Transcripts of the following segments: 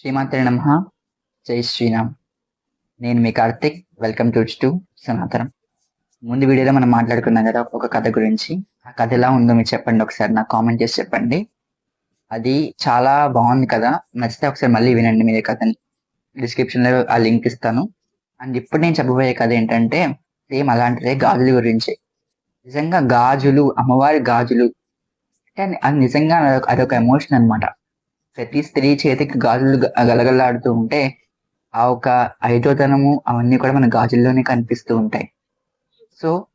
శ్రీమాత్రి నమ. జై శ్రీరామ్. నేను మీ Karthik. Welcome to to Sanatanam. ముందు వీడియోలో మనం మాట్లాడుకున్నాం కదా ఒక కథ గురించి. ఆ కథ ఎలా ఉందో మీరు చెప్పండి ఒకసారి నాకు కామెంట్ చేసి చెప్పండి. అది చాలా బాగుంది కదా. నచ్చితే ఒకసారి మళ్ళీ వినండి మీరు కథని. డిస్క్రిప్షన్లో ఆ లింక్ ఇస్తాను. అండ్ ఇప్పుడు నేను చెప్పబోయే కథ ఏంటంటే సేమ్ అలాంటిదే గాజుల గురించి. నిజంగా గాజులు అమ్మవారి గాజులు. అంటే అది నిజంగా అదొక- అదొక ఎమోషన్ అనమాట ప్రతి స్త్రీ చేతికి గాజులు గలగలాడుతూ ఉంటే ఆ ఒక ఐదోతనము అవన్నీ కూడా మన గాజుల్లోనే కనిపిస్తూ ఉంటాయి. సో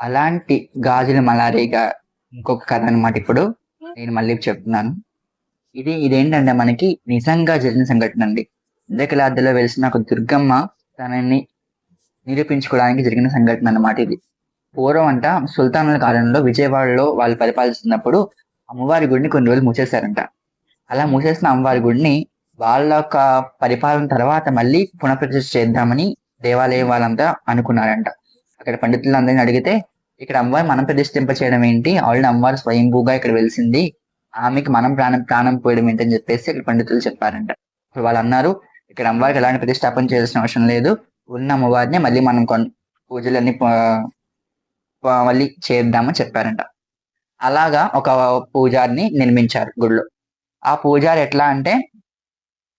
అలాంటి గాజుల మలారీగా ఇంకొక కథ అనమాట ఇప్పుడు. నేను మళ్ళీ చెప్తున్నాను. ఇది ఇదేంటంటే మనకి నిజంగా జరిగిన సంఘటన అండి. ఇంద్రకలాద్రిలో వెలిసిన ఒక దుర్గమ్మ తనని నిరూపించుకోవడానికి జరిగిన సంఘటన అనమాట ఇది. పూర్వం అంట సుల్తానుల కాలంలో విజయవాడలో వాళ్ళు పరిపాలిస్తున్నప్పుడు అమ్మవారి గుడిని కొన్ని రోజులు మూసేశారంట. అలా మూసేసిన అమ్మవారి గుడిని వాళ్ళ యొక్క పరిపాలన తర్వాత మళ్ళీ పునఃప్రతిష్ఠ చేద్దామని దేవాలయం వాళ్ళంతా అనుకున్నారంట. అక్కడ పండితులందరినీ అడిగితే ఇక్కడ అమ్మవారి మనం ప్రతిష్ఠింప చేయడం ఏంటి? ఆల్రెడీ అమ్మవారు స్వయంభూగా ఇక్కడ వెలిసింది. ఆమెకి మనం ప్రాణం ప్రాణం పోయడం ఏంటని చెప్పేసి ఇక్కడ పండితులు చెప్పారంట. ఇప్పుడు వాళ్ళు అన్నారు ఇక్కడ అమ్మవారికి ఎలాంటి ప్రతిష్టాపన చేయాల్సిన అవసరం లేదు. ఉన్న అమ్మవారిని మళ్ళీ మనం కొన్ పూజలన్నీ మళ్ళీ చేద్దామని చెప్పారంట. అలాగా ఒక పూజారిని నిర్మించారు గుడిలో. ఆ పూజారి ఎట్లా అంటే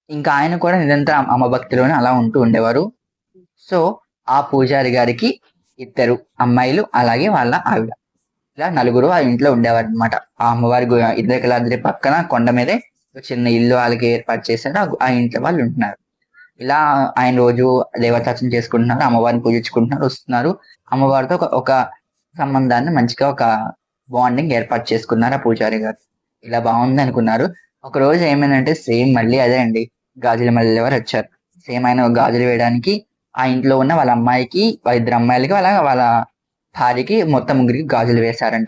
ఇంకా ఆయన కూడా నిరంతరం అమ్మ భక్తిలోనే అలా ఉంటూ ఉండేవారు. సో ఆ పూజారి గారికి ఇద్దరు అమ్మాయిలు అలాగే వాళ్ళ ఆవిడ. ఇలా నలుగురు ఆ ఇంట్లో ఉండేవారు అనమాట ఆ అమ్మవారి ఇద్దరు ఇంద్రకలాద్రి పక్కన కొండ మీదే చిన్న ఇల్లు వాళ్ళకి ఏర్పాటు చేశారు. ఆ ఇంట్లో వాళ్ళు ఉంటున్నారు. ఇలా ఆయన రోజు దేవతార్చన చేసుకుంటున్నారు అమ్మవారిని పూజించుకుంటున్నారు వస్తున్నారు. అమ్మవారితో ఒక- ఒక సంబంధాన్ని మంచిగా ఒక బాండింగ్ ఏర్పాటు చేసుకున్నారు ఆ పూజారి గారు. ఇలా బాగుంది అనుకున్నారు ఒక రోజు ఏమైందంటే సేమ్ మళ్ళీ అదే అండి. గాజుల మళ్ళీ ఎవరు వచ్చారు. సేమ్ ఆయన గాజులు వేయడానికి ఆ ఇంట్లో ఉన్న వాళ్ళ అమ్మాయికి వాళ్ళ ఇద్దరు అమ్మాయిలకి వాళ్ళ వాళ్ళ భార్యకి మొత్తం ముగ్గురికి గాజులు వేశారంట.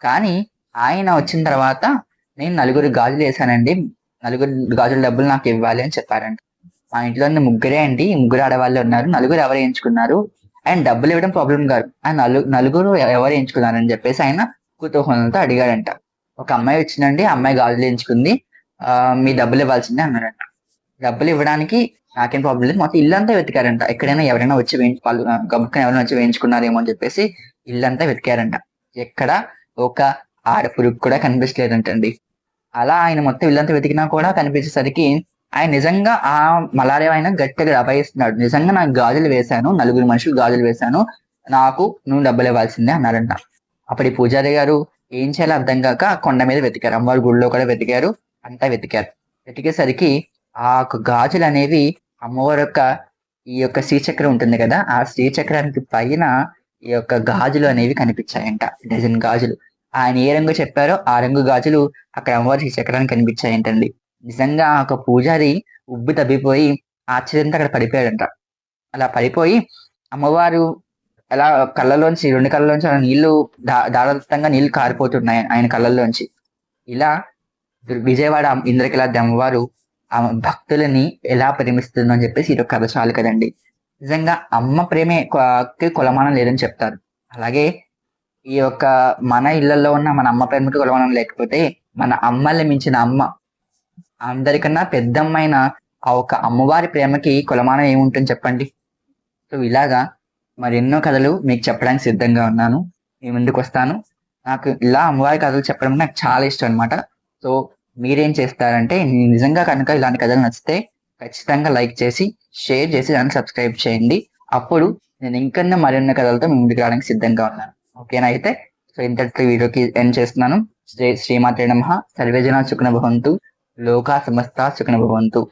కానీ ఆయన వచ్చిన తర్వాత నేను నలుగురు గాజులు వేశానండి. నలుగురు గాజుల డబ్బులు నాకు ఇవ్వాలి అని చెప్పారంట. మా ఇంట్లో ఉన్న ముగ్గురే అండి. ముగ్గురు ఆడవాళ్ళు ఉన్నారు. నలుగురు ఎవరు ఎంచుకున్నారు ఆయన డబ్బులు ఇవ్వడం ప్రాబ్లం కాదు. ఆయన నలుగురు ఎవరు ఎంచుకున్నారని చెప్పేసి ఆయన కుతూహలంతో అడిగాడంట. ఒక అమ్మాయి వచ్చిందండి ఆ అమ్మాయి గాజులు ఎంచుకుంది మీ డబ్బులు ఇవ్వాల్సిందే అన్నారంట. డబ్బులు ఇవ్వడానికి నాకేం ప్రాబ్లం లేదు. మొత్తం ఇల్లంతా వెతికారంట. ఎక్కడైనా ఎవరైనా వచ్చి వేయించు వాళ్ళు ఆ, ఎవరైనా వచ్చి వేయించుకున్నారేమో అని చెప్పేసి ఇల్లంతా వెతికారంట. ఎక్కడ ఒక ఆడపురుగు కూడా కనిపించలేదంటండి. అలా ఆయన మొత్తం ఇల్లంతా వెతికినా కూడా కనిపించేసరికి ఆయన నిజంగా ఆ మలారియా ఆయన గట్టిగా అభయిస్తున్నాడు. నిజంగా నాకు గాజులు వేశాను నలుగురు మనుషులు గాజులు వేశాను. నాకు నువ్వు డబ్బులు ఇవ్వాల్సిందే అన్నారంట. అప్పుడు పూజారి గారు ఏం చేయాలో అర్థం కాక కొండ మీద వెతికారు. అమ్మవారి గుడిలో కూడా వెతికారు. అంతా వెతికారు. వెతికేసరికి ఆ యొక్క గాజులు అనేవి అమ్మవారి యొక్క ఈ యొక్క శ్రీచక్రం ఉంటుంది కదా ఆ శ్రీచక్రానికి పైన ఈ యొక్క గాజులు అనేవి కనిపించాయంట. డజన్ గాజులు. ఆయన ఏ రంగు చెప్పారో ఆ రంగు గాజులు అక్కడ అమ్మవారి శ్రీచక్రానికి కనిపించాయంటండి. నిజంగా ఆ యొక్క పూజారి ఉబ్బి తబ్బిపోయి ఆశ్చర్యంతో అక్కడ పడిపోయాడంట. అలా పడిపోయి అమ్మవారు అలా కళ్ళలోంచి రెండు కళ్ళలోంచి నీళ్ళు దా- నీళ్ళు కారిపోతున్నాయి ఆయన కళ్ళల్లోంచి. ఇలా విజయవాడ ఇంద్రకిలాద్రి అమ్మవారు ఆ భక్తులని ఎలా ప్రేమిస్తుందో అని చెప్పేసి ఇది ఒక కథ చాలు కదండి. నిజంగా అమ్మ ప్రేమే కులమానం లేదని చెప్తారు. అలాగే ఈ యొక్క మన ఇళ్ళలో ఉన్న మన అమ్మ ప్రేమకి కులమానం లేకపోతే మన అమ్మల్ని మించిన అమ్మ అందరికన్నా పెద్దమ్మైన ఆ ఒక అమ్మవారి ప్రేమకి కులమానం ఏముంటుంది చెప్పండి. సో ఇలాగా మరి ఎన్నో కథలు మీకు చెప్పడానికి సిద్ధంగా ఉన్నాను. మీ ముందుకు వస్తాను. నాకు ఇలా అమ్మవారి కథలు చెప్పడం నాకు చాలా ఇష్టం అనమాట సో మీరేం చేస్తారంటే నిజంగా కనుక ఇలాంటి కథలు నచ్చితే ఖచ్చితంగా లైక్ చేసి షేర్ చేసి దాన్ని సబ్స్క్రైబ్ చేయండి. అప్పుడు నేను ఇంకన్నా మరిన్ని కథలతో మీ ముందుకు రావడానికి సిద్ధంగా ఉన్నాను. ఓకేనా అయితే? సో ఇంతటి వీడియోకి ఎండ్ చేస్తున్నాను. శ్రీ శ్రీమాతే నమ. సర్వేజన సుఖన భవంతు. లోకా సమస్త సుఖన భవంతు.